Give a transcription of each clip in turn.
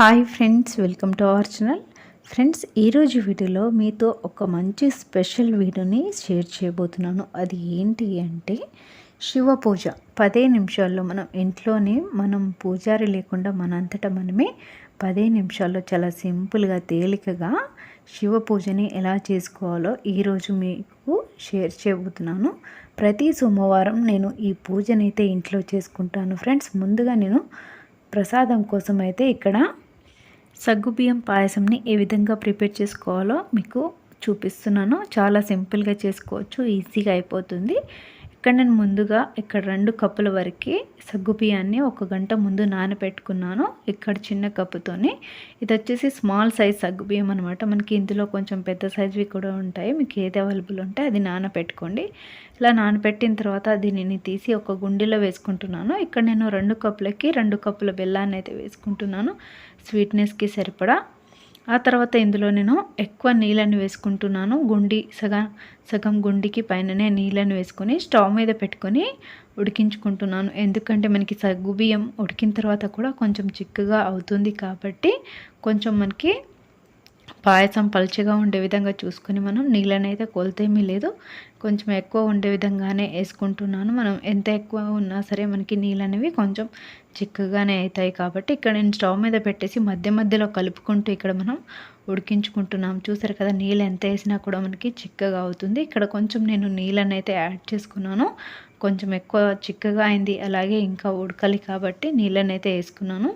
Hi friends welcome to our channel friends ఈరోజు వీడియోలో మీతో ఒక మంచి స్పెషల్ వీడియోని షేర్ చేయబోతున్నాను. అది ఏంటి అంటే శివ పూజ. పదే నిమిషాల్లో మనం ఇంట్లోనే మనం పూజారి లేకుండా మనంతటా మనమే పదే నిమిషాల్లో చాలా సింపుల్గా తేలికగా శివ పూజని ఎలా చేసుకోవాలో ఈరోజు మీకు షేర్ చేయబోతున్నాను. ప్రతి సోమవారం నేను ఈ పూజనైతే ఇంట్లో చేసుకుంటాను. ఫ్రెండ్స్ ముందుగా నేను ప్రసాదం కోసం అయితే ఇక్కడ సగ్గుబియ్యం పాయసంని ఏ విధంగా ప్రిపేర్ చేసుకోవాలో మీకు చూపిస్తున్నాను. చాలా సింపుల్గా చేసుకోవచ్చు ఈజీగా అయిపోతుంది. ఇక్కడ నేను ముందుగా ఇక్కడ రెండు కప్పుల వరకు సగ్గు బియ్యాన్ని ఒక గంట ముందు నానబెట్టుకున్నాను ఇక్కడ చిన్న కప్పుతోని. ఇది వచ్చేసి స్మాల్ సైజ్ సగ్గు బియ్యం అనమాట మనకి ఇందులో కొంచెం పెద్ద సైజువి కూడా ఉంటాయి. మీకు ఏది అవైలబుల్ ఉంటే అది నానబెట్టుకోండి. ఇలా నానబెట్టిన తర్వాత దీనిని తీసి ఒక గుండెలో వేసుకుంటున్నాను. ఇక్కడ నేను రెండు కప్పులకి రెండు కప్పుల బెల్లాన్ని అయితే వేసుకుంటున్నాను. స్వీట్నెస్కి సరిపడా. ఆ తర్వాత ఇందులో నేను ఎక్కువ నీళ్ళని వేసుకుంటున్నాను. గుండి సగం సగం గుండికి పైననే నీళ్ళని వేసుకొని స్టవ్ మీద పెట్టుకొని ఉడికించుకుంటున్నాను. ఎందుకంటే మనకి సగ్గు బియ్యం ఉడికిన తర్వాత కూడా కొంచెం చిక్కగా అవుతుంది కాబట్టి కొంచెం మనకి పాయసం పలుచగా ఉండే విధంగా చూసుకొని మనం నీళ్ళని అయితే లేదు. కొంచెం ఎక్కువ ఉండే విధంగానే వేసుకుంటున్నాను. మనం ఎంత ఎక్కువ ఉన్నా సరే మనకి నీళ్ళు అనేవి కొంచెం చిక్కగానే అవుతాయి కాబట్టి ఇక్కడ నేను స్టవ్ మీద పెట్టేసి మధ్య మధ్యలో కలుపుకుంటూ ఇక్కడ మనం ఉడికించుకుంటున్నాం. చూసారు కదా నీళ్ళు ఎంత వేసినా కూడా మనకి చిక్కగా అవుతుంది. ఇక్కడ కొంచెం నేను నీళ్ళని అయితే యాడ్ చేసుకున్నాను. కొంచెం ఎక్కువ చిక్కగా అయింది అలాగే ఇంకా ఉడకాలి కాబట్టి నీళ్ళని అయితే వేసుకున్నాను.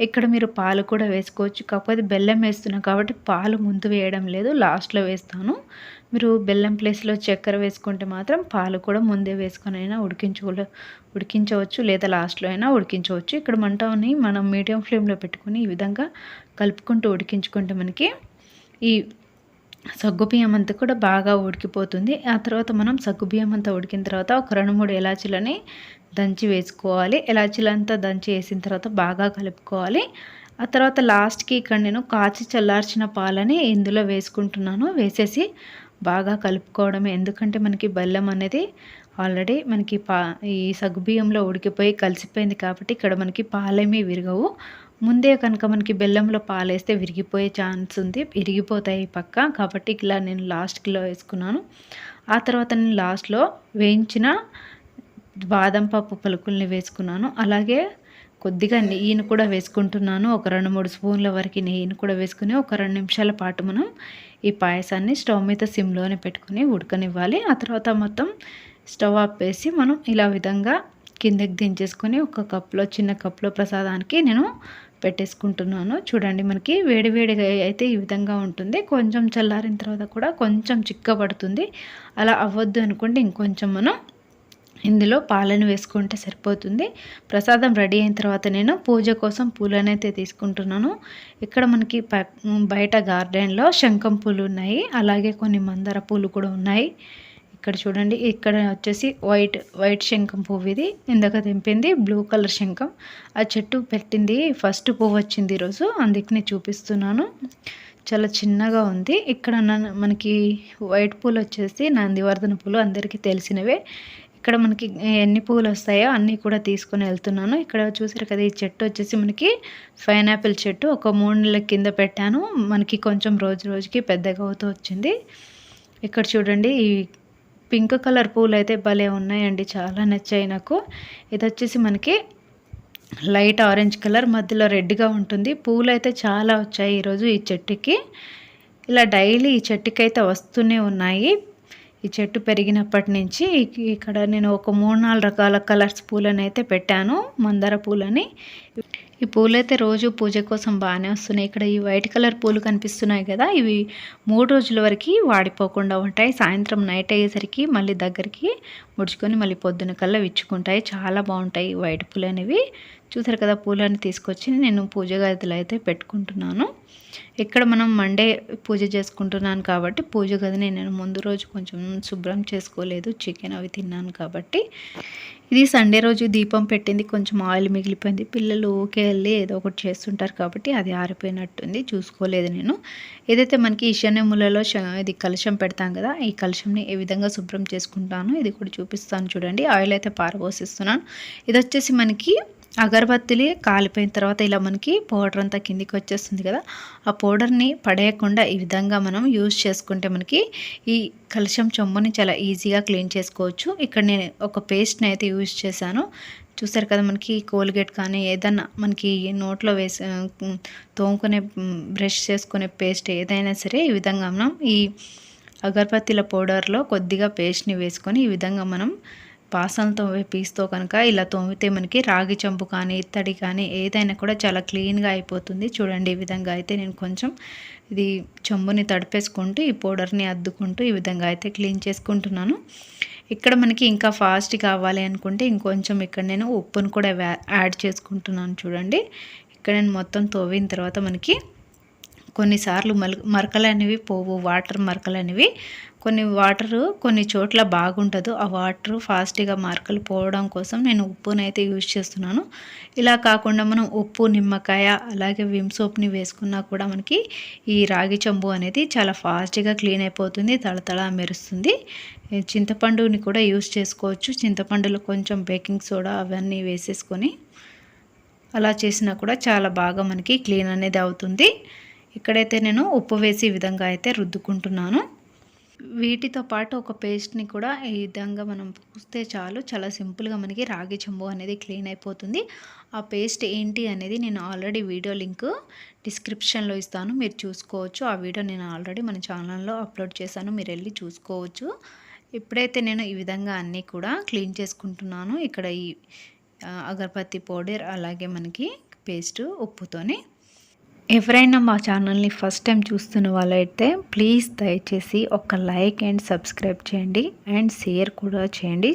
ఇక్కడ మీరు పాలు కూడా వేసుకోవచ్చు. కాకపోతే బెల్లం వేస్తున్నాను కాబట్టి పాలు ముందు వేయడం లేదు లాస్ట్లో వేస్తాను. మీరు బెల్లం ప్లేస్లో చక్కెర వేసుకుంటే మాత్రం పాలు కూడా ముందే వేసుకొని అయినా ఉడికించు ఉడికించవచ్చు లేదా లాస్ట్లో అయినా ఉడికించవచ్చు. ఇక్కడ మంటని మనం మీడియం ఫ్లేమ్లో పెట్టుకుని ఈ విధంగా కలుపుకుంటూ ఉడికించుకుంటే మనకి ఈ సగ్గుబియ్యం అంతా కూడా బాగా ఉడికిపోతుంది. ఆ తర్వాత మనం సగ్గుబియ్యం అంతా ఉడికిన తర్వాత ఒక రెండు మూడు ఎలాచీలని దంచి వేసుకోవాలి. ఎలాచీలంతా దంచి వేసిన తర్వాత బాగా కలుపుకోవాలి. ఆ తర్వాత లాస్ట్కి ఇక్కడ నేను కాచి చల్లార్చిన పాలని ఇందులో వేసుకుంటున్నాను. వేసేసి బాగా కలుపుకోవడమే. ఎందుకంటే మనకి బెల్లం అనేది ఆల్రెడీ మనకి పా ఈ సగ్గుబియ్యంలో ఉడికిపోయి కలిసిపోయింది కాబట్టి ఇక్కడ మనకి పాలేమీ విరగవు. ముందే కనుక మనకి బెల్లంలో పాలేస్తే విరిగిపోయే ఛాన్స్ ఉంది. విరిగిపోతాయి పక్క. కాబట్టి ఇలా నేను లాస్ట్కిలో వేసుకున్నాను. ఆ తర్వాత నేను లాస్ట్లో వేయించిన బాదం పప్పు పలుకుల్ని వేసుకున్నాను. అలాగే కొద్దిగా నెయ్యిని కూడా వేసుకుంటున్నాను. ఒక రెండు మూడు స్పూన్ల వరకు నెయ్యిని కూడా వేసుకుని ఒక రెండు నిమిషాల పాటు మనం ఈ పాయసాన్ని స్టవ్ మీద సిమ్లోనే పెట్టుకొని ఉడకనివ్వాలి. ఆ తర్వాత మొత్తం స్టవ్ ఆపేసి మనం ఇలా విధంగా కిందకి దించేసుకొని ఒక కప్లో చిన్న కప్లో ప్రసాదానికి నేను పెట్టేసుకుంటున్నాను. చూడండి మనకి వేడివేడిగా అయితే ఈ విధంగా ఉంటుంది. కొంచెం చల్లారిన తర్వాత కూడా కొంచెం చిక్కబడుతుంది అలా అవ్వద్దు అనుకుంటే ఇంకొంచెం మనం ఇందులో పాలను వేసుకుంటే సరిపోతుంది. ప్రసాదం రెడీ అయిన తర్వాత నేను పూజ కోసం పూలను అయితే తీసుకుంటున్నాను. ఇక్కడ మనకి బయట గార్డెన్లో శంఖం పూలు ఉన్నాయి. అలాగే కొన్ని మందార పూలు కూడా ఉన్నాయి. ఇక్కడ చూడండి ఇక్కడ వచ్చేసి వైట్ వైట్ శంఖం పువ్వు ఇది ఇందాక తెంపింది బ్లూ కలర్ శంఖం. ఆ చెట్టు పెట్టింది ఫస్ట్ పువ్వు వచ్చింది ఈరోజు. అందుకనే చూపిస్తున్నాను. చాలా చిన్నగా ఉంది. ఇక్కడ మనకి వైట్ పూలు వచ్చేసి నందివర్ధన పూలు అందరికీ తెలిసినవే. ఇక్కడ మనకి ఎన్ని పూలు వస్తాయో అన్నీ కూడా తీసుకొని వెళ్తున్నాను. ఇక్కడ చూసారు కదా ఈ చెట్టు వచ్చేసి మనకి పైనాపిల్ చెట్టు. ఒక మూడు నెలల కింద పెట్టాను. మనకి కొంచెం రోజు రోజుకి పెద్దగా అవుతూ వచ్చింది. ఇక్కడ చూడండి ఈ పింక్ కలర్ పూలు అయితే భలే ఉన్నాయండి చాలా నచ్చాయి నాకు. ఇది వచ్చేసి మనకి లైట్ ఆరెంజ్ కలర్ మధ్యలో రెడ్గా ఉంటుంది. పూలు అయితే చాలా వచ్చాయి ఈరోజు ఈ చెట్టుకి. ఇలా డైలీ ఈ చెట్టుకి అయితే వస్తూనే ఉన్నాయి. ఈ చెట్టు పెరిగినప్పటి నుంచి ఇక్కడ నేను ఒక మూడు నాలుగు రకాల కలర్స్ పూలని అయితే పెట్టాను మందార పూలని. ఈ పూలైతే రోజు పూజ కోసం బాగానే వస్తున్నాయి. ఇక్కడ ఈ వైట్ కలర్ పూలు కనిపిస్తున్నాయి కదా ఇవి మూడు రోజుల వరకు వాడిపోకుండా ఉంటాయి. సాయంత్రం నైట్ అయ్యేసరికి మళ్ళీ దగ్గరికి ముడుచుకొని మళ్ళీ పొద్దున కల్లా విచ్చుకుంటాయి. చాలా బాగుంటాయి వైట్ పూలు అనేవి చూసారు కదా పూలని తీసుకొచ్చి నేను పూజ గదిలో అయితే పెట్టుకుంటున్నాను. ఇక్కడ మనం మండే పూజ చేసుకుంటున్నాను కాబట్టి పూజ గదిని నేను ముందు రోజు కొంచెం శుభ్రం చేసుకోలేదు. చికెన్ అవి తిన్నాను కాబట్టి. ఇది సండే రోజు దీపం పెట్టింది. కొంచెం ఆయిల్ మిగిలిపోయింది. పిల్లలు ఊకే వెళ్ళి ఏదో ఒకటి చేస్తుంటారు కాబట్టి అది ఆరిపోయినట్టుంది. చూసుకోలేదు నేను. ఏదైతే మనకి ఈశాన్యములలో ఇది కలుషం పెడతాం కదా ఈ కలుషంని ఏ విధంగా శుభ్రం చేసుకుంటాను ఇది కూడా చూపిస్తాను చూడండి. ఆయిల్ అయితే పారబోసిస్తున్నాను. ఇది వచ్చేసి మనకి అగరబత్తిలి కాలిపోయిన తర్వాత ఇలా మనకి పౌడర్ అంతా కిందికి వచ్చేస్తుంది కదా. ఆ పౌడర్ని పడేయకుండా ఈ విధంగా మనం యూజ్ చేసుకుంటే మనకి ఈ కలుషం చొమ్ముని చాలా ఈజీగా క్లీన్ చేసుకోవచ్చు. ఇక్కడ నేను ఒక పేస్ట్ని అయితే యూజ్ చేశాను. చూసారు కదా మనకి కోల్గేట్ కానీ ఏదన్నా మనకి నోట్లో వేసి తోముకునే బ్రష్ చేసుకునే పేస్ట్ ఏదైనా సరే ఈ విధంగా మనం ఈ అగరబత్తిల పౌడర్లో కొద్దిగా పేస్ట్ని వేసుకొని ఈ విధంగా మనం బాసనలతో పీస్తో కనుక ఇలా తోమితే మనకి రాగి చంపు కానీ ఇత్తడి కానీ ఏదైనా కూడా చాలా క్లీన్గా అయిపోతుంది. చూడండి ఈ విధంగా అయితే నేను కొంచెం ఇది చెంబుని తడిపేసుకుంటూ ఈ పౌడర్ని అద్దుకుంటూ ఈ విధంగా అయితే క్లీన్ చేసుకుంటున్నాను. ఇక్కడ మనకి ఇంకా ఫాస్ట్ కావాలి అనుకుంటే ఇంకొంచెం ఇక్కడ నేను ఉప్పును కూడా యాడ్ చేసుకుంటున్నాను చూడండి. ఇక్కడ నేను మొత్తం తోవిన తర్వాత మనకి కొన్నిసార్లు మల్ మరకలు అనేవి పోవు వాటర్ మరకలు అనేవి కొన్ని వాటరు కొన్ని చోట్ల బాగుంటుందో. ఆ వాటర్ ఫాస్ట్గా మార్కులు పోవడం కోసం నేను ఉప్పునైతే యూజ్ చేస్తున్నాను. ఇలా కాకుండా మనం ఉప్పు నిమ్మకాయ అలాగే విమ్ సోప్ని వేసుకున్నా కూడా మనకి ఈ రాగి చెంబు అనేది చాలా ఫాస్ట్గా క్లీన్ అయిపోతుంది తళతళ మెరుస్తుంది. చింతపండుని కూడా యూజ్ చేసుకోవచ్చు. చింతపండులో కొంచెం బేకింగ్ సోడా అవన్నీ వేసేసుకొని అలా చేసినా కూడా చాలా బాగా మనకి క్లీన్ అనేది అవుతుంది. ఇక్కడైతే నేను ఉప్పు వేసి విధంగా అయితే రుద్దుకుంటున్నాను. వీటితో పాటు ఒక పేస్ట్ని కూడా ఈ విధంగా మనం పూస్తే చాలు. చాలా సింపుల్గా మనకి రాగి చెంబు అనేది క్లీన్ అయిపోతుంది. ఆ పేస్ట్ ఏంటి అనేది నేను ఆల్రెడీ వీడియో లింక్ డిస్క్రిప్షన్లో ఇస్తాను. మీరు చూసుకోవచ్చు. ఆ వీడియో నేను ఆల్రెడీ మన ఛానల్లో అప్లోడ్ చేశాను. మీరు వెళ్ళి చూసుకోవచ్చు. ఇప్పుడైతే నేను ఈ విధంగా అన్నీ కూడా క్లీన్ చేసుకుంటున్నాను. ఇక్కడ ఈ అగరబత్తి పౌడర్ అలాగే మనకి పేస్ట్ ఉప్పుతోని ఎవరైనా మా ఛానల్ని ఫస్ట్ టైం చూస్తున్న వాళ్ళైతే ప్లీజ్ దయచేసి ఒక లైక్ అండ్ సబ్స్క్రైబ్ చేయండి అండ్ షేర్ కూడా చేయండి.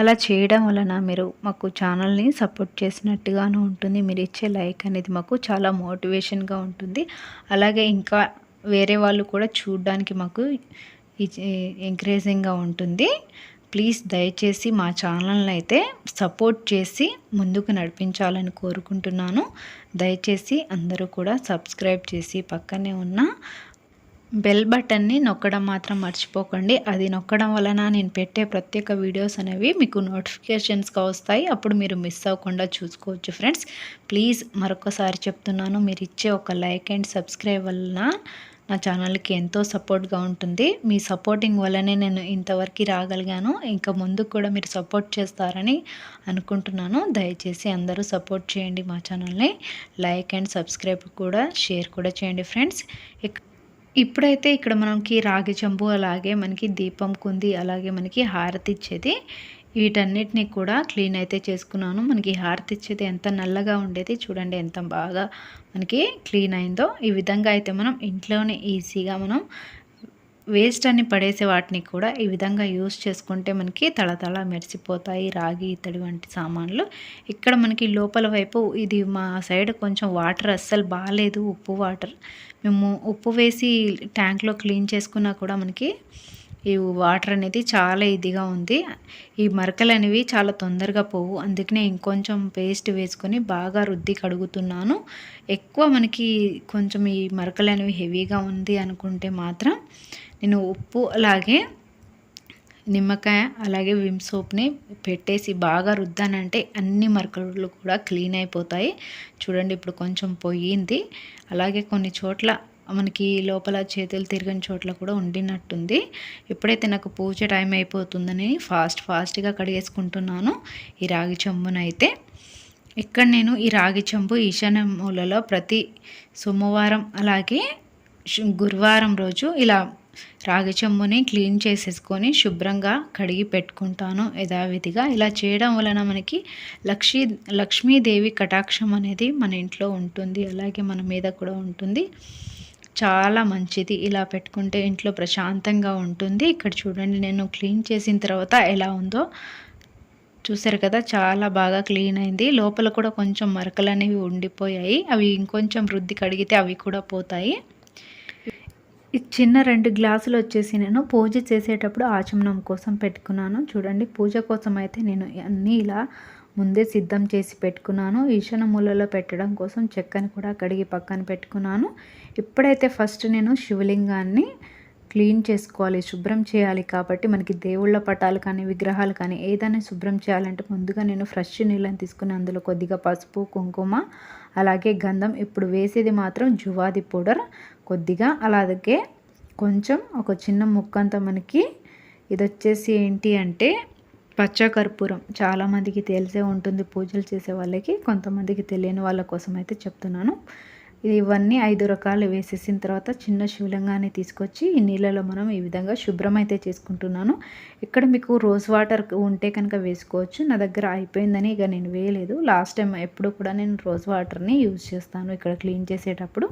అలా చేయడం వలన మీరు మాకు ఛానల్ని సపోర్ట్ చేసినట్టుగాను ఉంటుంది. మీరు ఇచ్చే లైక్ అనేది మాకు చాలా మోటివేషన్గా ఉంటుంది. అలాగే ఇంకా వేరే వాళ్ళు కూడా చూడడానికి మాకు ఎంకరేజింగ్గా ఉంటుంది. ప్లీజ్ దయచేసి మా ఛానల్ని అయితే సపోర్ట్ చేసి ముందుకు నడిపించాలని కోరుకుంటున్నాను. దయచేసి అందరూ కూడా సబ్స్క్రైబ్ చేసి పక్కనే ఉన్న బెల్ బటన్ని నొక్కడం మాత్రం మర్చిపోకండి. అది నొక్కడం వలన నేను పెట్టే ప్రత్యేక వీడియోస్ అనేవి మీకు నోటిఫికేషన్స్గా వస్తాయి. అప్పుడు మీరు మిస్ అవ్వకుండా చూసుకోవచ్చు ఫ్రెండ్స్. ప్లీజ్ మరొకసారి చెప్తున్నాను మీరు ఇచ్చే ఒక లైక్ అండ్ సబ్స్క్రైబ్ వలన నా ఛానల్కి ఎంతో సపోర్ట్గా ఉంటుంది. మీ సపోర్టింగ్ వల్లనే నేను ఇంతవరకు రాగలిగాను. ఇంకా ముందుకు కూడా మీరు సపోర్ట్ చేస్తారని అనుకుంటున్నాను. దయచేసి అందరూ సపోర్ట్ చేయండి మా ఛానల్ని. లైక్ అండ్ సబ్స్క్రైబ్ కూడా షేర్ కూడా చేయండి ఫ్రెండ్స్. ఇప్పుడైతే ఇక్కడ మనకి రాగి చెంబు అలాగే మనకి దీపం కుంది అలాగే మనకి హారతి ఇచ్చేది. వీటన్నిటిని కూడా క్లీన్ అయితే చేసుకున్నాను. మనకి హార్త్ ఇచ్చేది ఎంత నల్లగా ఉండేది చూడండి ఎంత బాగా మనకి క్లీన్ అయిందో. ఈ విధంగా అయితే మనం ఇంట్లోనే ఈజీగా మనం వేస్ట్ అని పడేసే వాటిని కూడా ఈ విధంగా యూస్ చేసుకుంటే మనకి తళతళ మెరిసిపోతాయి. రాగి ఇత్తడి వంటి సామాన్లు. ఇక్కడ మనకి లోపల వైపు ఇది మా సైడ్ కొంచెం వాటర్ అస్సలు బాగాలేదు ఉప్పు వాటర్. మేము ఉప్పు వేసి ట్యాంక్లో క్లీన్ చేసుకున్నా కూడా మనకి ఈ వాటర్ అనేది చాలా ఇదిగా ఉంది. ఈ మరకలు అనేవి చాలా తొందరగా పోవు. అందుకనే ఇంకొంచెం పేస్ట్ వేసుకొని బాగా రుద్ది కడుగుతున్నాను. ఎక్కువ మనకి కొంచెం ఈ మరకలు అనేవి హెవీగా ఉంది అనుకుంటే మాత్రం నేను ఉప్పు అలాగే నిమ్మకాయ అలాగే విమ్ సోప్ని పెట్టేసి బాగా రుద్దానంటే అన్ని మరకలు కూడా క్లీన్ అయిపోతాయి. చూడండి ఇప్పుడు కొంచెం పోయింది. అలాగే కొన్ని చోట్ల మనకి లోపల చేతులు తిరిగిన చోట్ల కూడా ఉండినట్టుంది. ఎప్పుడైతే నాకు పూజ టైం అయిపోతుందని ఫాస్ట్ ఫాస్ట్గా కడిగేసుకుంటున్నాను ఈ రాగి చెంబునైతే ఇక్కడ నేను ఈ రాగి చెంబు ఈశాన్య మూలలో ప్రతి సోమవారం అలాగే గురువారం రోజు ఇలా రాగి చెంబుని క్లీన్ చేసేసుకొని శుభ్రంగా కడిగి పెట్టుకుంటాను యథావిధిగా. ఇలా చేయడం వలన మనకి లక్ష్మీ లక్ష్మీదేవి కటాక్షం అనేది మన ఇంట్లో ఉంటుంది అలాగే మన మీద కూడా ఉంటుంది. చాలా మంచిది. ఇలా పెట్టుకుంటే ఇంట్లో ప్రశాంతంగా ఉంటుంది. ఇక్కడ చూడండి నేను క్లీన్ చేసిన తర్వాత ఎలా ఉందో. చూసారు కదా చాలా బాగా క్లీన్ అయింది. లోపల కూడా కొంచెం మరకలు అనేవి ఉండిపోయాయి. అవి ఇంకొంచెం వృద్ధి కడిగితే అవి కూడా పోతాయి. చిన్న రెండు గ్లాసులు వచ్చేసి నేను పూజ చేసేటప్పుడు ఆచమనం కోసం పెట్టుకున్నాను. చూడండి పూజ కోసం అయితే నేను అన్నీ ఇలా ముందే సిద్ధం చేసి పెట్టుకున్నాను. ఈశాన మూలలో పెట్టడం కోసం చెక్కను కూడా కడిగి పక్కన పెట్టుకున్నాను. ఇప్పుడైతే ఫస్ట్ నేను శివలింగాన్ని క్లీన్ చేసుకోవాలి శుభ్రం చేయాలి కాబట్టి మనకి దేవుళ్ళ పటాలు కానీ విగ్రహాలు కానీ ఏదైనా శుభ్రం చేయాలంటే ముందుగా నేను ఫ్రెష్ నీళ్ళని తీసుకుని అందులో కొద్దిగా పసుపు కుంకుమ అలాగే గంధం ఇప్పుడు వేసేది మాత్రం జువాది పౌడర్ కొద్దిగా. అలాగే కొంచెం ఒక చిన్న ముక్కంత మనకి ఇది వచ్చేసి ఏంటి అంటే పచ్చకర్పూరం. చాలామందికి తెలిసే ఉంటుంది. పూజలు చేసే వాళ్ళకి కొంతమందికి తెలియని వాళ్ళ కోసం అయితే చెప్తున్నాను. ఇవన్నీ ఐదు రకాలు వేసేసిన తర్వాత చిన్న శివలింగాన్ని తీసుకొచ్చి ఈ నీళ్ళలో మనం ఈ విధంగా శుభ్రం అయితే చేసుకుంటున్నాను. ఇక్కడ మీకు రోజ్ వాటర్ ఉంటే కనుక వేసుకోవచ్చు. నా దగ్గర అయిపోయిందని ఇక నేను వేయలేదు. లాస్ట్ టైం ఎప్పుడు కూడా నేను రోజ్ వాటర్ని యూజ్ చేస్తాను ఇక్కడ క్లీన్ చేసేటప్పుడు.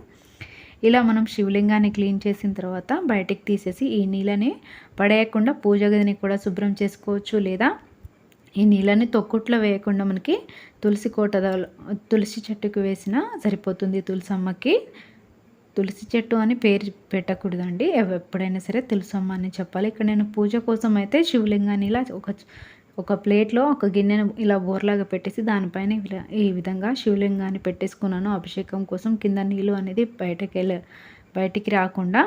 ఇలా మనం శివలింగాన్ని క్లీన్ చేసిన తర్వాత బయటికి తీసేసి ఈ నీళ్ళని పడేయకుండా పూజ గదిని కూడా శుభ్రం చేసుకోవచ్చు. లేదా ఈ నీళ్ళని తొక్కుట్లో వేయకుండా మనకి తులసి కోట తులసి చెట్టుకు వేసినా సరిపోతుంది తులసమ్మకి. తులసి చెట్టు అని పేరు పెట్టకూడదండి. ఎప్పుడైనా సరే తులసమ్మ అని చెప్పాలి. ఇక్కడ నేను పూజ కోసం అయితే శివలింగాన్ని ఇలా ఒక ఒక ప్లేట్లో ఒక గిన్నెను ఇలా బోర్లాగా పెట్టేసి దానిపైన ఈ విధంగా శివలింగాన్ని పెట్టేసుకున్నాను. అభిషేకం కోసం కింద నీళ్ళు అనేది బయటకి వెళ్ళ బయటికి రాకుండా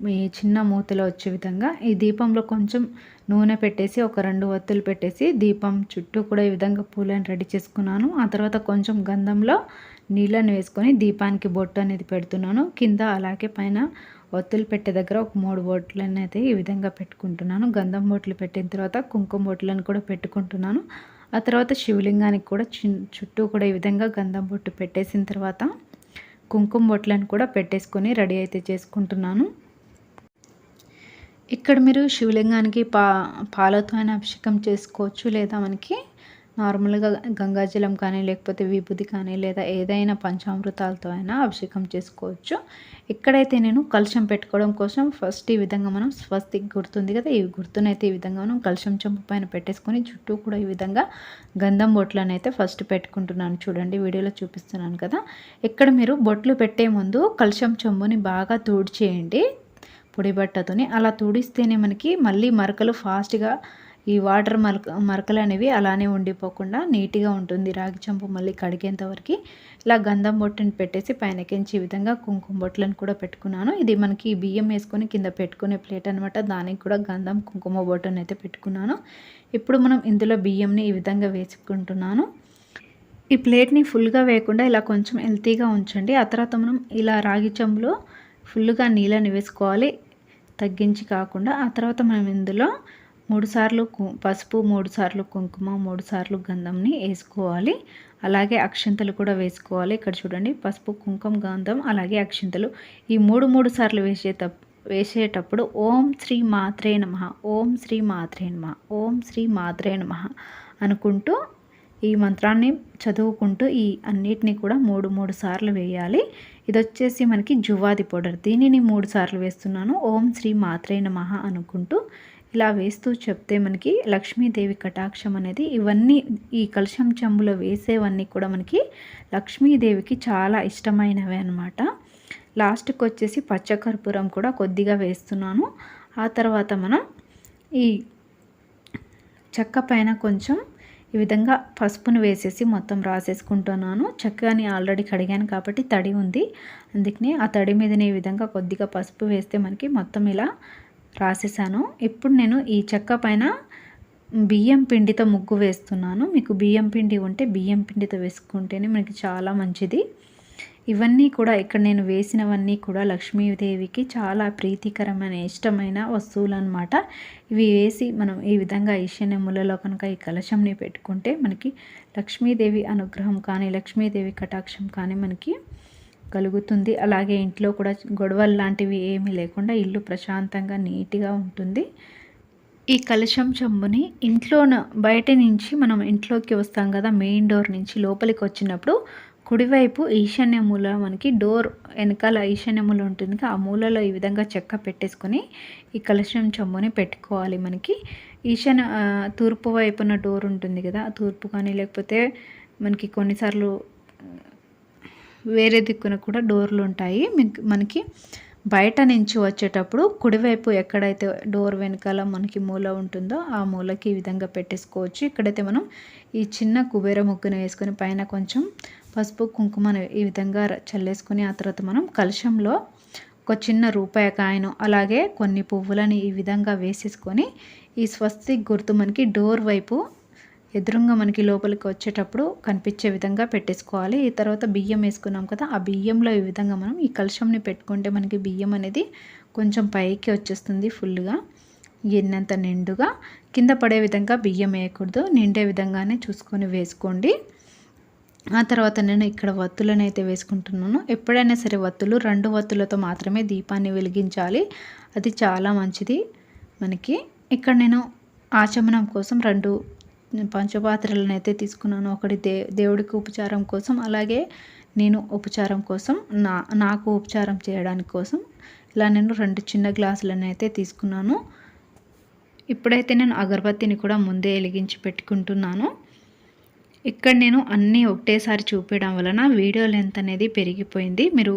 ఈ చిన్న మూతలో వచ్చే విధంగా ఈ దీపంలో కొంచెం నూనె పెట్టేసి ఒక రెండు వత్తులు పెట్టేసి దీపం చుట్టూ కూడా ఈ విధంగా పూలను రెడీ చేసుకున్నాను. ఆ తర్వాత కొంచెం గంధంలో నీళ్ళను వేసుకొని దీపానికి బొట్టు అనేది పెడుతున్నాను. కింద అలాగే పైన ఒత్తులు పెట్టే దగ్గర ఒక మూడు బొట్లు అయితే ఈ విధంగా పెట్టుకుంటున్నాను. గంధం బొట్లు పెట్టిన తర్వాత కుంకుమ బొట్లను కూడా పెట్టుకుంటున్నాను. ఆ తర్వాత శివలింగానికి కూడా చుట్టూ కూడా ఈ విధంగా గంధం బొట్టు పెట్టేసిన తర్వాత కుంకుమ బొట్లను కూడా పెట్టేసుకొని రెడీ అయితే చేసుకుంటున్నాను. ఇక్కడ మీరు శివలింగానికి పా పాలతో అయినా అభిషేకం చేసుకోవచ్చు లేదా మనకి? నార్మల్గా గంగాజలం కానీ లేకపోతే విభూది కానీ లేదా ఏదైనా పంచామృతాలతో అయినా అభిషేకం చేసుకోవచ్చు. ఎక్కడైతే నేను కలుషం పెట్టుకోవడం కోసం ఫస్ట్ ఈ విధంగా మనం స్వస్తి గుర్తుంది కదా ఈ గుర్తునైతే ఈ విధంగా మనం కలుషం చెంపు పైన పెట్టేసుకొని చుట్టూ కూడా ఈ విధంగా గంధం బొట్లను అయితే ఫస్ట్ పెట్టుకుంటున్నాను. చూడండి వీడియోలో చూపిస్తున్నాను కదా. ఇక్కడ మీరు బొట్లు పెట్టే ముందు కలుషం చెంబుని బాగా తూడ్చేయండి పొడి బట్టతోని. అలా తుడిస్తేనే మనకి మళ్ళీ మరకలు ఫాస్ట్గా ఈ వాటర్ మరక మరకలు అనేవి అలానే ఉండిపోకుండా నీట్గా ఉంటుంది. రాగి చంపు మళ్ళీ కడిగేంత వరకు ఇలా గంధం బొట్టుని పెట్టేసి పైనకించి ఈ విధంగా కుంకుమ బొట్లను కూడా పెట్టుకున్నాను. ఇది మనకి బియ్యం వేసుకొని కింద పెట్టుకునే ప్లేట్ అనమాట దానికి కూడా గంధం కుంకుమ బొట్టును అయితే పెట్టుకున్నాను. ఇప్పుడు మనం ఇందులో బియ్యంని ఈ విధంగా వేసుకుంటున్నాను. ఈ ప్లేట్ని ఫుల్గా వేయకుండా ఇలా కొంచెం హెల్తీగా ఉంచండి. ఆ తర్వాత మనం ఇలా రాగి చెంబులో ఫుల్గా నీళ్ళని వేసుకోవాలి. తగ్గించి కాకుండా ఆ తర్వాత మనం ఇందులో మూడు సార్లు పసుపు మూడు సార్లు కుంకుమ మూడుసార్లు గంధంని వేసుకోవాలి. అలాగే అక్షింతలు కూడా వేసుకోవాలి. ఇక్కడ చూడండి పసుపు కుంకుమ గంధం అలాగే అక్షింతలు. ఈ మూడు మూడు సార్లు వేసేట వేసేటప్పుడు ఓం శ్రీ మాత్రే నమ ఓం శ్రీ మాత్రే నమ ఓం శ్రీ మాత్రే నమ అనుకుంటూ ఈ మంత్రాన్ని చదువుకుంటూ ఈ అన్నిటినీ కూడా మూడు మూడు సార్లు వేయాలి. ఇది వచ్చేసి మనకి జువాది పౌడర్. దీనిని మూడు సార్లు వేస్తున్నాను. ఓం శ్రీ మాత్రే నమ అనుకుంటూ ఇలా వేస్తూ చెప్తే మనకి లక్ష్మీదేవి కటాక్షం అనేది ఇవన్నీ ఈ కలుషం చెంబులో వేసేవన్నీ కూడా మనకి లక్ష్మీదేవికి చాలా ఇష్టమైనవి అనమాట లాస్ట్కి వచ్చేసి పచ్చకర్పూరం కూడా కొద్దిగా వేస్తున్నాను. ఆ తర్వాత మనం ఈ చెక్క పైన కొంచెం ఈ విధంగా పసుపును వేసేసి మొత్తం రాసేసుకుంటున్నాను. చక్కని ఆల్రెడీ కడిగాను కాబట్టి తడి ఉంది. అందుకని ఆ తడి మీదనే ఈ విధంగా కొద్దిగా పసుపు వేస్తే మనకి మొత్తం ఇలా రాసేసాను. ఇప్పుడు నేను ఈ చెక్క పైన బియ్యం పిండితో ముగ్గు వేస్తున్నాను. మీకు బియ్యం పిండి ఉంటే బియ్యం పిండితో వేసుకుంటేనే మనకి చాలా మంచిది. ఇవన్నీ కూడా ఇక్కడ నేను వేసినవన్నీ కూడా లక్ష్మీదేవికి చాలా ప్రీతికరమైన ఇష్టమైన వస్తువులు అనమాట ఇవి వేసి మనం ఈ విధంగా ఈశాన్యములలో కనుక ఈ కలశంని పెట్టుకుంటే మనకి లక్ష్మీదేవి అనుగ్రహం కానీ లక్ష్మీదేవి కటాక్షం కానీ మనకి కలుగుతుంది. అలాగే ఇంట్లో కూడా గొడవలు లాంటివి ఏమీ లేకుండా ఇల్లు ప్రశాంతంగా నీట్గా ఉంటుంది. ఈ కలశం చెంబుని ఇంట్లో బయట నుంచి మనం ఇంట్లోకి వస్తాం కదా మెయిన్ డోర్ నుంచి లోపలికి వచ్చినప్పుడు కుడివైపు ఈశాన్య మూల మనకి డోర్ వెనకాల ఈశాన్య మూల ఉంటుంది ఆ మూలలో ఈ విధంగా చెక్క పెట్టేసుకొని ఈ కలశం చెంబుని పెట్టుకోవాలి మనకి. ఈశాన్య తూర్పు వైపున డోర్ ఉంటుంది కదా తూర్పు కానీ లేకపోతే మనకి కొన్నిసార్లు వేరే దిక్కున కూడా డోర్లు ఉంటాయి. మనకి బయట నుంచి వచ్చేటప్పుడు కుడివైపు ఎక్కడైతే డోర్ వెనకాల మనకి మూల ఉంటుందో ఆ మూలకి ఈ విధంగా పెట్టేసుకోవచ్చు. ఇక్కడైతే మనం ఈ చిన్న కుబేర ముగ్గును వేసుకొని పైన కొంచెం పసుపు కుంకుమను ఈ విధంగా చల్లేసుకొని ఆ తర్వాత మనం కలశంలో ఒక చిన్న రూపాయి కాయను అలాగే కొన్ని పువ్వులని ఈ విధంగా వేసేసుకొని ఈ స్వస్తిక్ గుర్తు మనకి డోర్ వైపు ఎదురుగా మనకి లోపలికి వచ్చేటప్పుడు కనిపించే విధంగా పెట్టేసుకోవాలి. ఈ తర్వాత బియ్యం వేసుకున్నాం కదా ఆ బియ్యంలో ఈ విధంగా మనం ఈ కలుషంని పెట్టుకుంటే మనకి బియ్యం అనేది కొంచెం పైకి వచ్చేస్తుంది ఫుల్గా. ఎన్నంత నిండుగా. కింద పడే విధంగా బియ్యం వేయకూడదు. నిండే విధంగానే చూసుకొని వేసుకోండి. ఆ తర్వాత నేను ఇక్కడ వత్తులను అయితే వేసుకుంటున్నాను. ఎప్పుడైనా సరే వత్తులు రెండు వత్తులతో మాత్రమే దీపాన్ని వెలిగించాలి. అది చాలా మంచిది మనకి. ఇక్కడ నేను ఆచమనం కోసం రెండు పంచపాత్రలను అయితే తీసుకున్నాను. ఒకటి దే దేవుడికి ఉపచారం కోసం అలాగే నేను ఉపచారం కోసం నా నాకు ఉపచారం చేయడానికి కోసం ఇలా నేను రెండు చిన్న గ్లాసులను అయితే తీసుకున్నాను. ఇప్పుడైతే నేను అగరబత్తిని కూడా ముందే వెలిగించి పెట్టుకుంటున్నాను. ఇక్కడ నేను అన్నీ ఒకటేసారి చూపించడం వలన వీడియో లెంత్ అనేది పెరిగిపోయింది. మీరు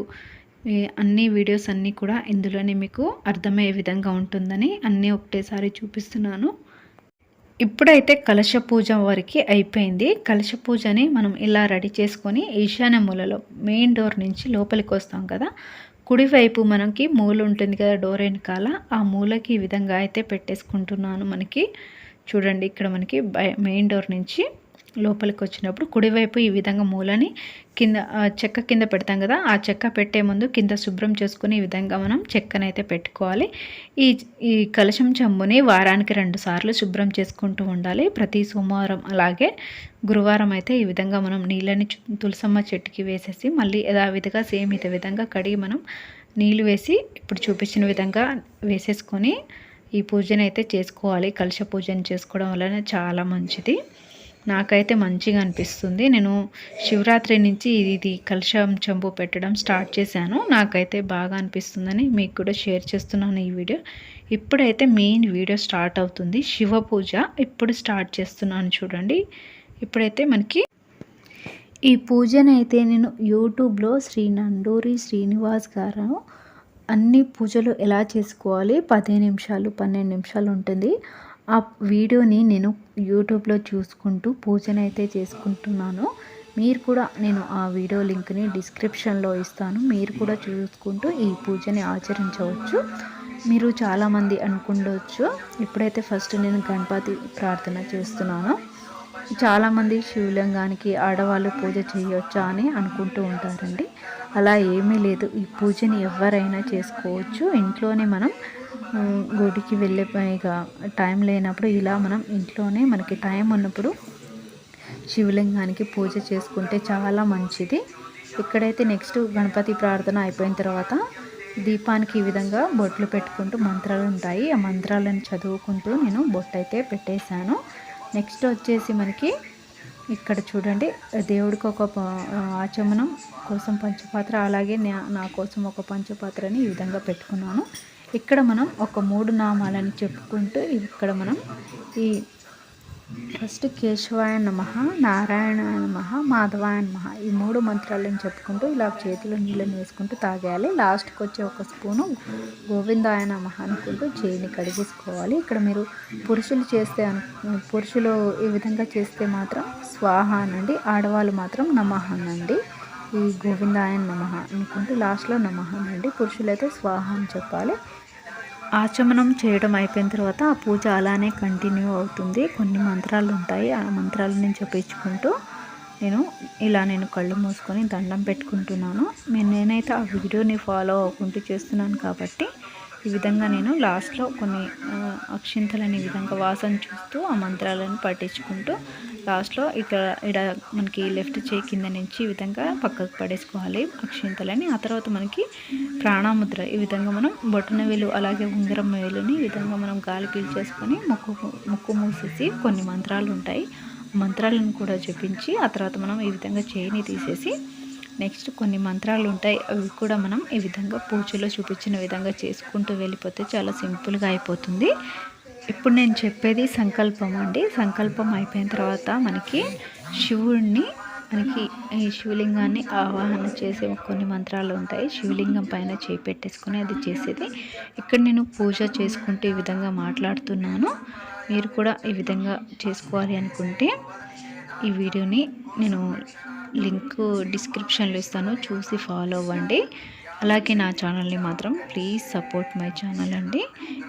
అన్ని వీడియోస్ అన్నీ కూడా ఇందులోనే మీకు అర్థమయ్యే విధంగా ఉంటుందని అన్నీ ఒకటేసారి చూపిస్తున్నాను. ఇప్పుడైతే కలశ పూజ వరకు అయిపోయింది. కలశ పూజని మనం ఇలా రెడీ చేసుకొని ఈశాన్య మూలలో మెయిన్ డోర్ నుంచి లోపలికి వస్తాం కదా. కుడివైపు మనకి మూల ఉంటుంది కదా డోర్ వెనకాల. ఆ మూలకి ఈ విధంగా అయితే పెట్టేసుకుంటున్నాను మనకి. చూడండి ఇక్కడ మనకి మెయిన్ డోర్ నుంచి లోపలికి వచ్చినప్పుడు కుడివైపు ఈ విధంగా మూలని కింద చెక్క కింద పెడతాం కదా ఆ చెక్క పెట్టే ముందు కింద శుభ్రం చేసుకుని ఈ విధంగా మనం చెక్కనైతే పెట్టుకోవాలి. ఈ ఈ కలశం చెంబుని వారానికి రెండు సార్లు శుభ్రం చేసుకుంటూ ఉండాలి. ప్రతి సోమవారం అలాగే గురువారం అయితే ఈ విధంగా మనం నీళ్ళని తులసమ్మ చెట్టుకి వేసేసి మళ్ళీ యథావిధిగా సేమ్ ఇదే విధంగా కడిగి మనం నీళ్ళు వేసి ఇప్పుడు చూపించిన విధంగా వేసేసుకొని ఈ పూజను అయితే చేసుకోవాలి. కలశ పూజను చేసుకోవడం వలన చాలా మంచిది. నాకైతే మంచిగా అనిపిస్తుంది. నేను శివరాత్రి నుంచి ఇది కలశం చెంబు పెట్టడం స్టార్ట్ చేశాను. నాకైతే బాగా అనిపిస్తుందని మీకు కూడా షేర్ చేస్తున్నాను ఈ వీడియో. ఇప్పుడైతే మెయిన్ వీడియో స్టార్ట్ అవుతుంది. శివ పూజ ఇప్పుడు స్టార్ట్ చేస్తున్నాను చూడండి. ఇప్పుడైతే మనకి ఈ పూజనైతే నేను యూట్యూబ్లో శ్రీ నండూరి శ్రీనివాస్ గారు అన్ని పూజలు ఎలా చేసుకోవాలి? పదిహేను నిమిషాలు పన్నెండు నిమిషాలు ఉంటుంది. ఆ వీడియోని నేను యూట్యూబ్లో చూసుకుంటూ పూజనైతే చేసుకుంటున్నాను. మీరు కూడా నేను ఆ వీడియో లింక్ని డిస్క్రిప్షన్లో ఇస్తాను. మీరు కూడా చూసుకుంటూ ఈ పూజని ఆచరించవచ్చు. మీరు చాలామంది అనుకుండవచ్చు ఇప్పుడైతే ఫస్ట్ నేను గణపతి ప్రార్థన చేస్తున్నాను. చాలామంది శివలింగానికి ఆడవాళ్ళు పూజ చేయొచ్చా అని అనుకుంటూ ఉంటారండి. అలా ఏమీ లేదు. ఈ పూజని ఎవరైనా చేసుకోవచ్చు. ఇంట్లోనే మనం గుడికి వెళ్ళే పైగా టైం లేనప్పుడు ఇలా మనం ఇంట్లోనే మనకి టైం ఉన్నప్పుడు శివలింగానికి పూజ చేసుకుంటే చాలా మంచిది. ఇక్కడైతే నెక్స్ట్ గణపతి ప్రార్థన అయిపోయిన తర్వాత దీపానికి ఈ విధంగా బొట్లు పెట్టుకుంటూ మంత్రాలు ఉంటాయి. ఆ మంత్రాలను చదువుకుంటూ నేను బొట్టు అయితే పెట్టేశాను. నెక్స్ట్ వచ్చేసి మనకి ఇక్కడ చూడండి దేవుడికి ఒక ఆచమనం కోసం పంచపాత్ర అలాగే నా కోసం ఒక పంచపాత్రని ఈ విధంగా పెట్టుకున్నాను. ఇక్కడ మనం ఒక మూడు నామాలని చెప్పుకుంటూ ఇక్కడ మనం ఈ ఫస్ట్ కేశవాయ నమ నారాయణ నమ మాధవాయ నమ ఈ మూడు మంత్రాలను చెప్పుకుంటూ ఇలా చేతిలో నీళ్ళని వేసుకుంటూ తాగేయాలి. లాస్ట్కి వచ్చే ఒక స్పూను గోవిందాయ నమ అనుకుంటూ చేయిని కడిగేసుకోవాలి. ఇక్కడ మీరు పురుషులు చేస్తే పురుషులు ఈ విధంగా చేస్తే మాత్రం స్వాహ అనండి. ఆడవాళ్ళు మాత్రం నమః అనండి. ఈ గోవిందాయ నమ అనుకుంటూ లాస్ట్లో నమః అండి. పురుషులైతే స్వాహ అని చెప్పాలి. ఆచమనం చేయడం అయిపోయిన తర్వాత ఆ పూజ అలానే కంటిన్యూ అవుతుంది. కొన్ని మంత్రాలు ఉంటాయి. ఆ మంత్రాలు నేను చెప్పించుకుంటూ నేను ఇలా నేను కళ్ళు మూసుకొని దండం పెట్టుకుంటున్నాను. నేనైతే ఆ వీడియోని ఫాలో అవ్వకుంటూ చేస్తున్నాను కాబట్టి ఈ విధంగా నేను లాస్ట్లో కొన్ని అక్షింతలని ఈ విధంగా వాసన చూస్తూ ఆ మంత్రాలను పట్టించుకుంటూ లాస్ట్లో ఇక్కడ ఇక్కడ మనకి లెఫ్ట్ చేయి కింద నుంచి ఈ విధంగా పక్కకు పడేసుకోవాలి అక్షింతలని. ఆ తర్వాత మనకి ప్రాణముద్ర. ఈ విధంగా మనం బొట్టన వేలు అలాగే ఉంగరం వేలుని ఈ విధంగా మనం గాలి పీల్చేసుకొని ముక్కు ముక్కు మూసేసి కొన్ని మంత్రాలు ఉంటాయి మంత్రాలను కూడా చెప్పించి ఆ తర్వాత మనం ఈ విధంగా చేయిని తీసేసి నెక్స్ట్ కొన్ని మంత్రాలు ఉంటాయి. అవి కూడా మనం ఈ విధంగా పూజలో చూపించిన విధంగా చేసుకుంటూ వెళ్ళిపోతే చాలా సింపుల్గా అయిపోతుంది. ఇప్పుడు నేను చెప్పేది సంకల్పం అండి. సంకల్పం అయిపోయిన తర్వాత మనకి శివుడిని మనకి ఈ శివలింగాన్ని ఆవాహన చేసే కొన్ని మంత్రాలు ఉంటాయి. శివలింగం పైన చేయి పెట్టేసుకొని అది చేసేది. ఇక్కడ నేను పూజ చేసుకుంటూ ఈ విధంగా మాట్లాడుతున్నాను. మీరు కూడా ఈ విధంగా చేసుకోవాలి అనుకుంటే ఈ వీడియోని నేను లింక్ డిస్క్రిప్షన్లో ఇస్తాను చూసి ఫాలో అవ్వండి. అలాగే నా ఛానల్ని మాత్రం ప్లీజ్ సపోర్ట్ మై ఛానల్ అండి.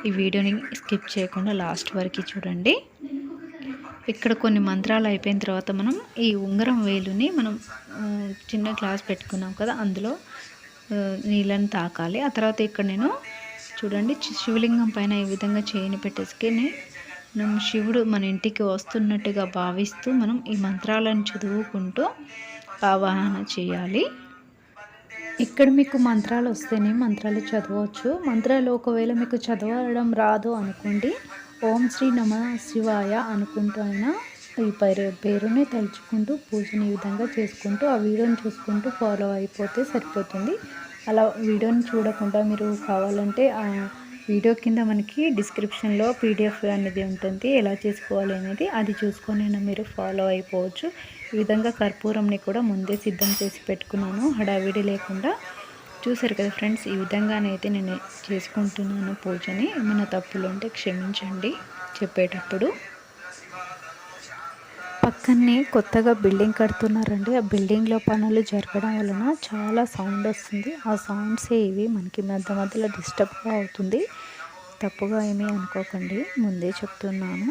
ఈ వీడియోని స్కిప్ చేయకుండా లాస్ట్ వరకు చూడండి. ఇక్కడ కొన్ని మంత్రాలు అయిపోయిన తర్వాత మనం ఈ ఉంగరం వేలుని మనం చిన్న గ్లాస్ పెట్టుకున్నాం కదా అందులో నీళ్ళని తాకాలి. ఆ తర్వాత ఇక్కడ నేను చూడండి శివలింగం పైన ఈ విధంగా చేయని పెట్టేసుకొని మనం శివుడు మన ఇంటికి వస్తున్నట్టుగా భావిస్తూ మనం ఈ మంత్రాలను చదువుకుంటూ ఆవాహన చేయాలి. ఇక్కడ మీకు మంత్రాలు వస్తేనే మంత్రాలు చదవచ్చు. మంత్రాలు ఒకవేళ మీకు చదవడం రాదు అనుకోండి ఓం శ్రీ నమ శివాయ అనుకుంటూ అయినా ఈ పేరు పేరుని తలుచుకుంటూ పూజని ఈ విధంగా చేసుకుంటూ ఆ వీడియోని చూసుకుంటూ ఫాలో అయిపోతే సరిపోతుంది. అలా వీడియోని చూడకుండా మీరు కావాలంటే వీడియో కింద మనకి డిస్క్రిప్షన్లో పీడిఎఫ్ అనేది ఉంటుంది. ఎలా చేసుకోవాలి అనేది అది చూసుకొని మీరు ఫాలో అయిపోవచ్చు. ఈ విధంగా కర్పూరంని కూడా ముందే సిద్ధం చేసి పెట్టుకున్నాను. హడావిడి లేకుండా చూసారు కదా ఫ్రెండ్స్ ఈ విధంగానైతే నేను చేసుకుంటున్నాను పూజని. ఏమైనా తప్పులు ఉంటే క్షమించండి చెప్పేటప్పుడు. పక్కనే కొత్తగా బిల్డింగ్ కడుతున్నారండి. ఆ బిల్డింగ్లో పనులు జరగడం వలన చాలా సౌండ్ వస్తుంది. ఆ సౌండ్సే ఇవి మనకి మధ్య మధ్యలో డిస్టర్బ్గా అవుతుంది. తప్పుగా ఏమీ అనుకోకండి. ముందే చెప్తున్నాను.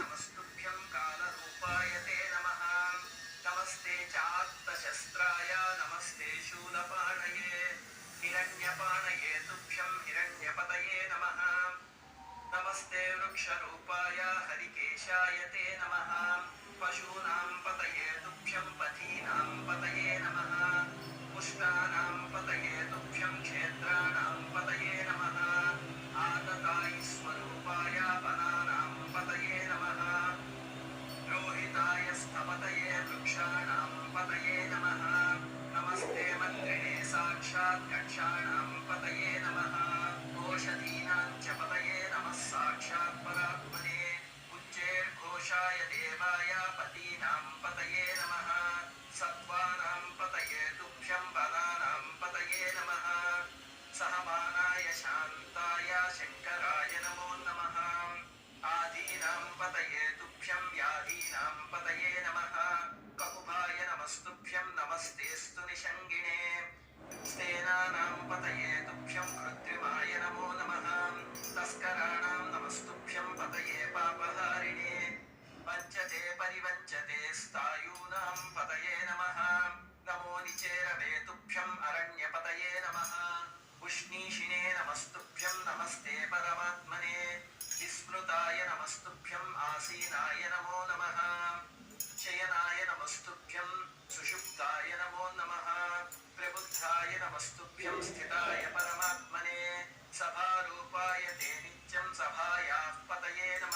साक्षात् कक्षाणां पतये नमः ओषधीनां च पतये नमः साक्षात् परात्मने उच्चैर्घोषाय देवाय पतीनां पतये పరమాత్మనే విస్మృతాయ నమస్తుభ్యం ఆసీనాయ నమో నమ శయనాయ నమస్తుభ్యం సుషుప్తాయ నమో నమ ప్రబుద్ధాయ నమస్తుభ్యం స్థితాయ పరమాత్మనే సభారూపాయ తే నిత్యం సభాయా పతయే నమ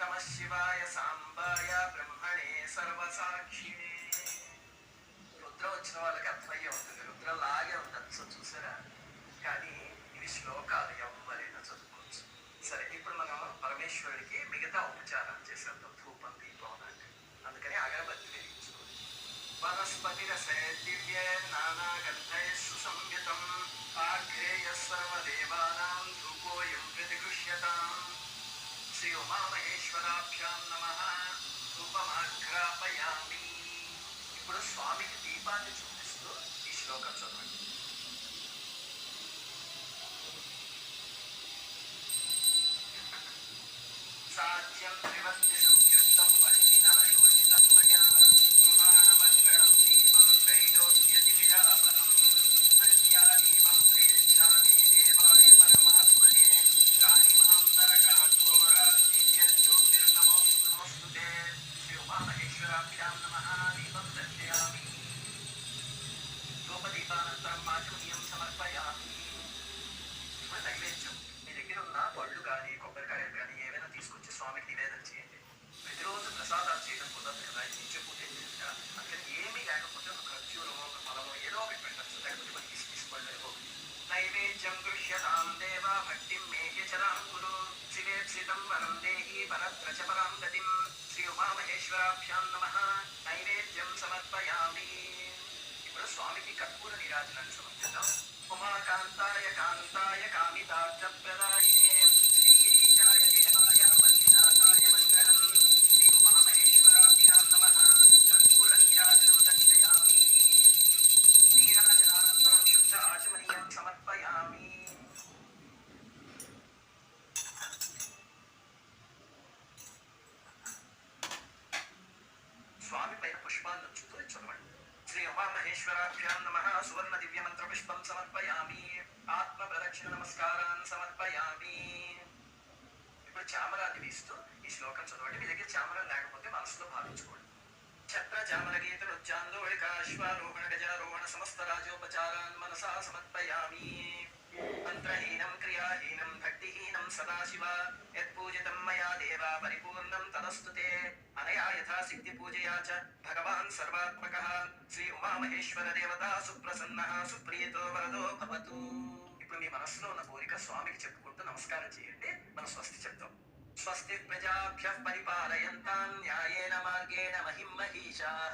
నమ శివాయ సాంబాయ బ్రహ్మణే సర్వసాక్షిణే రుద్రం వచ్చిన వాళ్ళకి అర్థమయ్యే ఉంటుంది రుద్రం లాగే ఉంటుంది. సో చూసారా? కానీ ఇవి శ్లోకాలు. పరమేశ్వరుడికి మిగతా ఉపచారం చేసేద్దాం ధూపం దీపం అంటే అందుకని అగరబత్తి వెలిగించుకోండి. వనస్పతి రసే దివ్య నానాగంధై సుసంయుతం ఆగ్రేయ సర్వదేవానాం ధూపోయం ప్రతిగృహ్యతాం. శ్రీ ఉమామహేశ్వరాభ్యాం నమ. ధూపమాఘ్రాపయామి. ఇప్పుడు స్వామికి దీపాన్ని చూపిస్తూ ఈ శ్లోకం చదవండి. Russian privacy దేవ శివేప్సితం వరం దేహి వరద్రచ పరాం గతిం శ్రీ ఉమామహేశ్వరాభ్యాం నమః. నైవేద్యం సమర్పయామి. ఇప్పుడు స్వామికి కర్పూర నిరాజనం సమర్పిద్దాం. ఉమాకాంతాయ కాంతాయ కామితార్థప్రదాయే చామర గీత నృత్యాందోళికాశ్వారోహణ గజారోహణ సమస్త రాజోపచారాన్ మనసా సమర్పయామి మంత్రహీనం క్రియాహీనం భక్తిహీనం సదాశివ యత్పూజితం మయా దేవ పరిపూర్ణం తదస్తు తే అనయా యథాసిద్ధి పూజయా చ భగవాన్ సర్వాత్మకః శ్రీ ఉమామహేశ్వర దేవత సుప్రసన్నః సుప్రియతో వరదో భవతు ఇప్పుడు మీ మనసులో ఉన్న కోరిక స్వామికి చెప్పుకుంటూ నమస్కారం చేయండి మనం స్వస్తి చెప్తాం స్వస్తి ప్రజాభ్య పరిపాలయంతాం న్యాయేన మార్గేణ మహిం మహిషాః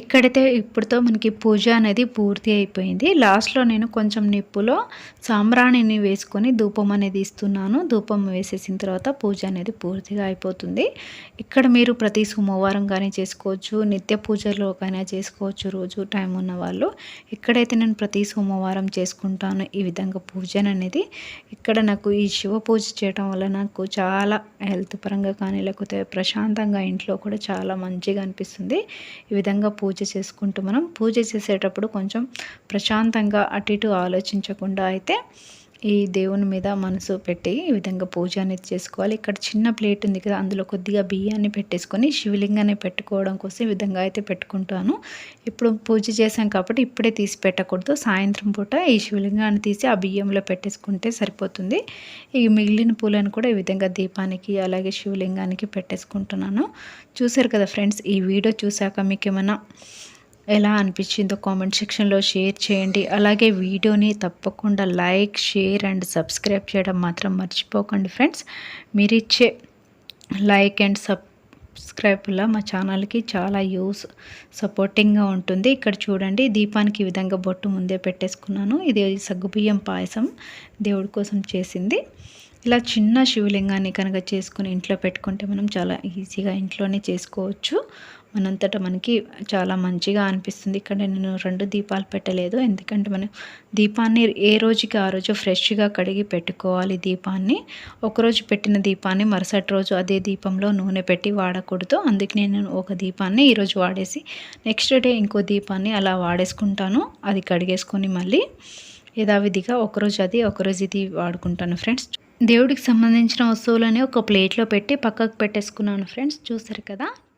ఇక్కడైతే ఇప్పుడుతో మనకి పూజ అనేది పూర్తి అయిపోయింది. లాస్ట్లో నేను కొంచెం నిప్పులో సాంబ్రాణిని వేసుకొని ధూపం అనేది ఇస్తున్నాను. ధూపం వేసేసిన తర్వాత పూజ అనేది పూర్తిగా అయిపోతుంది. ఇక్కడ మీరు ప్రతి సోమవారం కానీ చేసుకోవచ్చు నిత్య పూజలో కానీ చేసుకోవచ్చు రోజు టైం ఉన్న వాళ్ళు. ఇక్కడైతే నేను ప్రతి సోమవారం చేసుకుంటాను ఈ విధంగా పూజన అనేది. ఇక్కడ నాకు ఈ శివ పూజ చేయడం వల్ల నాకు చాలా హెల్త్ పరంగా కానీ లేకపోతే ప్రశాంతంగా ఇంట్లో కూడా చాలా మంచిగా అనిపిస్తుంది. ఈ విధంగా పూజ చేసుకుంటూ మనం పూజ చేసేటప్పుడు కొంచెం ప్రశాంతంగా అటు ఇటు ఆలోచించకుండా అయితే ఈ దేవుని మీద మనసు పెట్టి ఈ విధంగా పూజ అనేది చేసుకోవాలి. ఇక్కడ చిన్న ప్లేట్ ఉంది కదా అందులో కొద్దిగా బియ్యాన్ని పెట్టేసుకొని శివలింగాన్ని పెట్టుకోవడం కోసం ఈ విధంగా అయితే పెట్టుకుంటాను. ఇప్పుడు పూజ చేశాం కాబట్టి ఇప్పుడే తీసి పెట్టకూడదు. సాయంత్రం పూట ఈ శివలింగాన్ని తీసి ఆ బియ్యంలో పెట్టేసుకుంటే సరిపోతుంది. ఈ మిగిలిన పూలను కూడా ఈ విధంగా దీపానికి అలాగే శివలింగానికి పెట్టేసుకుంటున్నాను. చూసారు కదా ఫ్రెండ్స్ ఈ వీడియో చూశాక మీకు ఏమైనా ఎలా అనిపించిందో కామెంట్ సెక్షన్లో షేర్ చేయండి. అలాగే వీడియోని తప్పకుండా లైక్ షేర్ అండ్ సబ్స్క్రైబ్ చేయడం మాత్రం మర్చిపోకండి ఫ్రెండ్స్ మీరిచ్చే లైక్ అండ్ సబ్స్క్రైబ్ వల్ల మా ఛానల్కి చాలా యూస్ సపోర్టింగ్గా ఉంటుంది. ఇక్కడ చూడండి దీపానికి ఈ విధంగా బొట్టు ముందే పెట్టేసుకున్నాను. ఇది సగ్గుబియ్యం పాయసం దేవుడి కోసం చేసింది. ఇలా చిన్న శివలింగాన్ని కనుక చేసుకుని ఇంట్లో పెట్టుకుంటే మనం చాలా ఈజీగా ఇంట్లోనే చేసుకోవచ్చు. మనంతటా మనకి చాలా మంచిగా అనిపిస్తుంది. ఇక్కడ నేను రెండు దీపాలు పెట్టలేదు. ఎందుకంటే మనం దీపాన్ని ఏ రోజుకి ఆ రోజు ఫ్రెష్గా కడిగి పెట్టుకోవాలి దీపాన్ని. ఒకరోజు పెట్టిన దీపాన్ని మరుసటి రోజు అదే దీపంలో నూనె పెట్టి వాడకూడదు. అందుకే నేను ఒక దీపాన్ని ఈరోజు వాడేసి నెక్స్ట్ డే ఇంకో దీపాన్ని అలా వాడేసుకుంటాను. అది కడిగేసుకొని మళ్ళీ యథావిధిగా ఒకరోజు అది ఒకరోజు ఇది వాడుకుంటాను ఫ్రెండ్స్. దేవుడికి సంబంధించిన వస్తువులని ఒక ప్లేట్లో పెట్టి పక్కకు పెట్టేసుకున్నాను ఫ్రెండ్స్. చూసారు కదా?